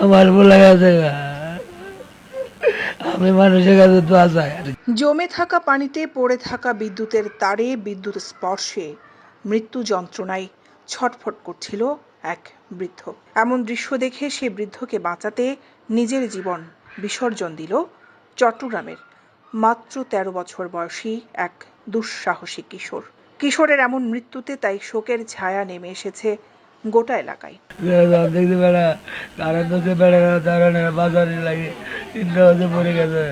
আমার বলে জমে থাকা পানিতে পড়ে থাকা বিদ্যুতের তারে বিদ্যুৎ স্পর্শে মৃত্যু যন্ত্রণায় ছটফট করছিল এক বৃদ্ধ। এমন দৃশ্য দেখে সে বৃদ্ধকে বাঁচাতে নিজের জীবন বিসর্জন দিল চট্টগ্রামের মাত্র তেরো বছর বয়সী এক দুঃসাহসী কিশোর। কিশোরের এমন মৃত্যুতে তাই শোকের ছায়া নেমে এসেছে গোটা এলাকায়। দেখতে বেড়া কারণ তো বেড়ে গেল বাজারে লাগে তিনটা বাজে পড়ে গেছে।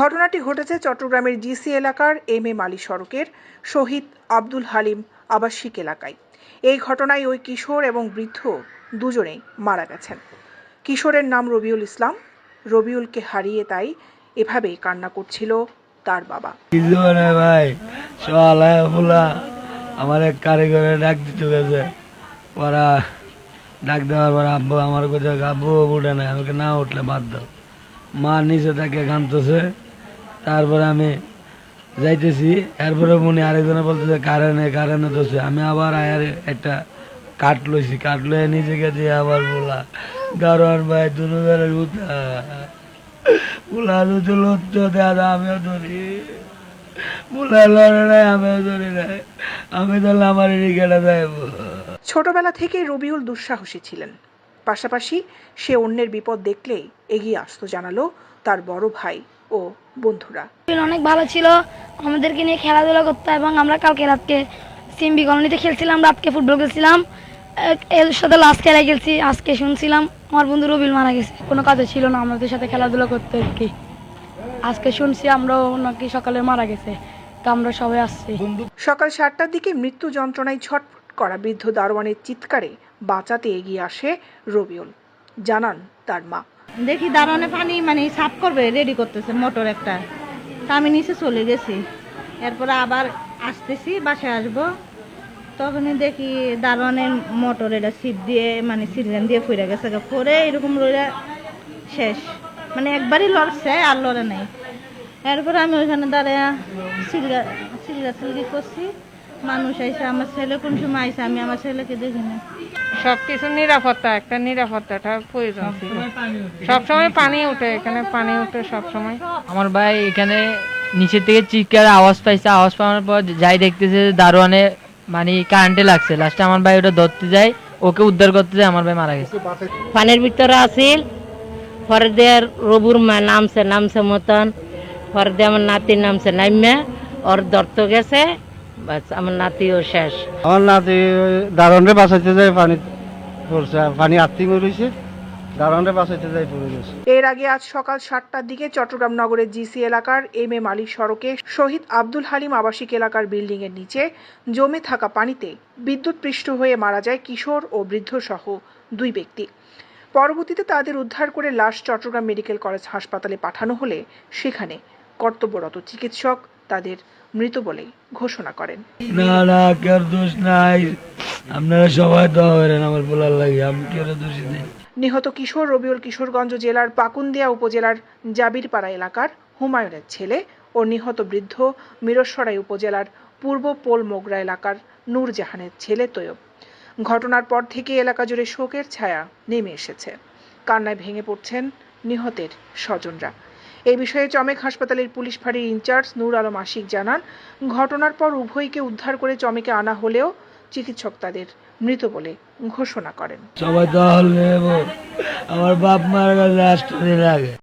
ঘটনাটি ঘটেছে চট্টগ্রামের জিসি এলাকার এম এ মালি সড়কের শহীদ আব্দুল হালিম আবাসিক এলাকায়। এই ঘটনায় ওই কিশোর এবং বৃদ্ধ দুজনেই মারা গেছেন। কিশোরের নাম রবিউল ইসলাম। রবিউলকে হারিয়ে তাই এভাবেই কান্না করছিল তার বাবা। ভাই আমার এক কারিগরে ডাক দিতে গেছে। ওরা ডাক দেওয়ার পর আব্বু আমার কোথাও আব্বু, উঠে না, আমাকে না উঠলে বাদ দাও। মা নিচে তাকে ঘামতেছে তারপরে আমি যাইতেছি। এরপরে মনে আরেকজনে বলতেছে কারেন্টে কারেন্টে দোষে আমি আবার আয়ার একটা কাঠ লইছি। কাঠ লয়ে নিচে গেছি, আবার বলা গারোয়ার ভাই বেড়ে উঠা। বুলা লুচু লুচ্ছ দাদা আমিও ধরি। বুলা লড়ে নাই আমিও ধরি নাই। আমি তাহলে আমার রিকেটা দেব ছোটবেলা থেকেই রবিউল দুঃসাহসী ছিলেন। পাশাপাশি সে অন্যের বিপদ দেখলেই এগিয়ে আসতো জানালো তার বড় ভাই ও বন্ধুরা। রবিউল অনেক ভালো ছিল আমাদেরকে নিয়ে খেলাধুলা করতো এবং আমরা কালকে রাতকে সিম্বি কলোনিতে খেলছিলাম রাতকে ফুটবল খেলছিলাম। এর সাথে লাস্ট খেলা খেলছি আজকে শুনছিলাম আমার বন্ধু রবিউল মারা গেছে। কোনো কাজে ছিল না আমাদের সাথে খেলাধুলা করতে আর কি। আজকে শুনছি আমরাও নাকি সকালে মারা গেছে তো আমরা সবাই আসছি। সকাল সাতটার দিকে মৃত্যু যন্ত্রণায় ছটফট করা বৃদ্ধ দারোয়ানের চিৎকারে বাঁচাতে এগিয়ে আসে রবিউল। জানান তার মা। দেখি দারোয়ানে পানি মানে সাফ করবে রেডি করতেছে, মোটর একটা। তা আমি নিচে চলে গেছি। এরপরে আবার আসতেছি, বাসায় আসব। তখনই দেখি দারোয়ানের মোটর এটা সিট দিয়ে মানে সিলিন্ডার দিয়ে ফুরে গেছে। পরে এরকম রইলে শেষ। মানে একবারই লড়ছে, আর লড়ে নাই। এরপরে আমি ওইখানে দাঁড়ায় সিলগা সিলগা সিলগি করছি। মানুষ আইসে আমার ছেলে কোন সময় আইসে আমি আমার ছেলেকে দেখি না। সবকিছু নিরাপত্তা একটা নিরাপত্তাটা প্রয়োজন ছিল। সবসময় পানি ওঠে এখানে পানি ওঠে সবসময় আমার ভাই এখানে নিচের থেকে চিৎকার আওয়াজ পাইছে আওয়াজ পাওয়ার পর যাই দেখতেছে দারোয়ানে মানে কারেন্টে লাগছে। লাস্টে আমার ভাই ওটা ধরতে যায় ওকে উদ্ধার করতে যায় আমার ভাই মারা গেছে। পানির ভিতরে আছিল পরে দিয়ে রবুর মা নামছে নামছে মতন। পরে দিয়ে আমার নাতির নামছে নাইমে। ওর ধরতে গেছে। বাস আমার নাতিও শেষ। আমার নাতি দারণরে বাঁচাইতে যায় পানি পড়ছে পানি আত্মি মরেছে দারণরে বাঁচাইতে যায় পড়ে গেছে। এর আগে আজ সকাল সাতটার দিকে চট্টগ্রাম নগরের জিসি এলাকার এম এ মালিক সড়কে শহীদ আব্দুল হালিম আবাসিক এলাকার বিল্ডিং এর নিচে জমে থাকা পানিতে বিদ্যুৎ পৃষ্ঠ হয়ে মারা যায় কিশোর ও বৃদ্ধ সহ দুই ব্যক্তি। পরবর্তীতে তাদের উদ্ধার করে লাশ চট্টগ্রাম মেডিকেল কলেজ হাসপাতালে পাঠানো হলে সেখানে কর্তব্যরত চিকিৎসক তাদের মৃত বলে ঘোষণা করেন। না না কেউ দোষ নাই। আপনারা সবাই দোয়া করেন আমার বলার লাগে আমি কেউ দোষী নেই। নিহত কিশোর রবিউল কিশোরগঞ্জ জেলার পাকুন্দিয়া উপজেলার জাবিরপাড়া এলাকার হুমায়ুনের ছেলে ও নিহত বৃদ্ধ মিরসরাই উপজেলার পূর্ব পোল মোগরা এলাকার নূরজাহানের ছেলে তৈয়ব। ঘটনার পর থেকে এলাকা জুড়ে শোকের ছায়া নেমে এসেছে। কান্নায় ভেঙে পড়ছেন নিহতের স্বজনরা। এই বিষয়ে চমেক হাসপাতালের পুলিশ ফাঁড়ির ইনচার্জ নূর আলম আশিক জানান, ঘটনার পর উভয়কে উদ্ধার করে চমেকে আনা হলেও চিকিৎসক তাদের মৃত বলে ঘোষণা করেন। সবাই আমার বাপ মারা আগে